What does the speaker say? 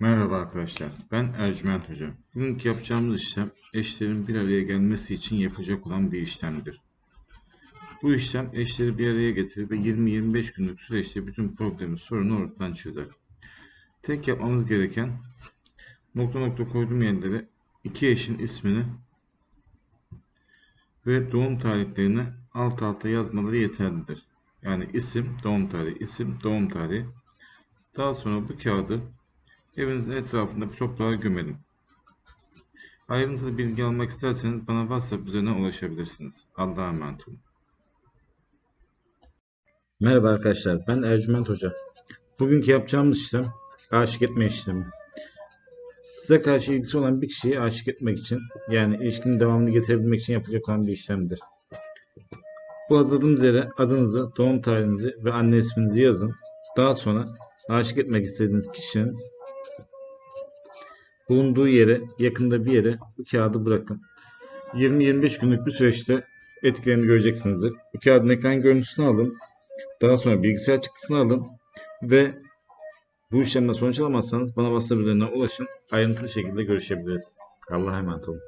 Merhaba arkadaşlar, ben Ercüment Hoca. Bugünkü yapacağımız işlem eşlerin bir araya gelmesi için yapacak olan bir işlemdir. Bu işlem eşleri bir araya getirir ve 20-25 günlük süreçte bütün problemi, sorunu ortadan çözer. Tek yapmamız gereken nokta nokta koyduğum yerlere iki eşin ismini ve doğum tarihlerini alt alta yazmaları yeterlidir. Yani isim, doğum tarihi, isim, doğum tarihi. Daha sonra bu kağıdı Evinizin etrafında bir toprağa gömelim. Ayrıntılı bilgi almak isterseniz bana WhatsApp üzerinden ulaşabilirsiniz. Allah'a emanet olun. Merhaba arkadaşlar, ben Ercüment Hoca. Bugünkü yapacağımız işlem aşık etme işlemi. Size karşı ilgisi olan bir kişiyi aşık etmek için, yani ilişkinin devamını getirebilmek için yapılacak olan bir işlemdir. Bu hazırladığımız yere adınızı, doğum tarihinizi ve anne isminizi yazın. Daha sonra aşık etmek istediğiniz kişinin bulunduğu yere, yakında bir yere bu kağıdı bırakın. 20-25 günlük bir süreçte etkilerini göreceksinizdir. Bu kağıdın ekran görüntüsünü alın. Daha sonra bilgisayar çıktısını alın ve bu işlemden sonuç alamazsanız bana WhatsApp üzerinden ulaşın. Ayrıntılı şekilde görüşebiliriz. Allah'a emanet olun.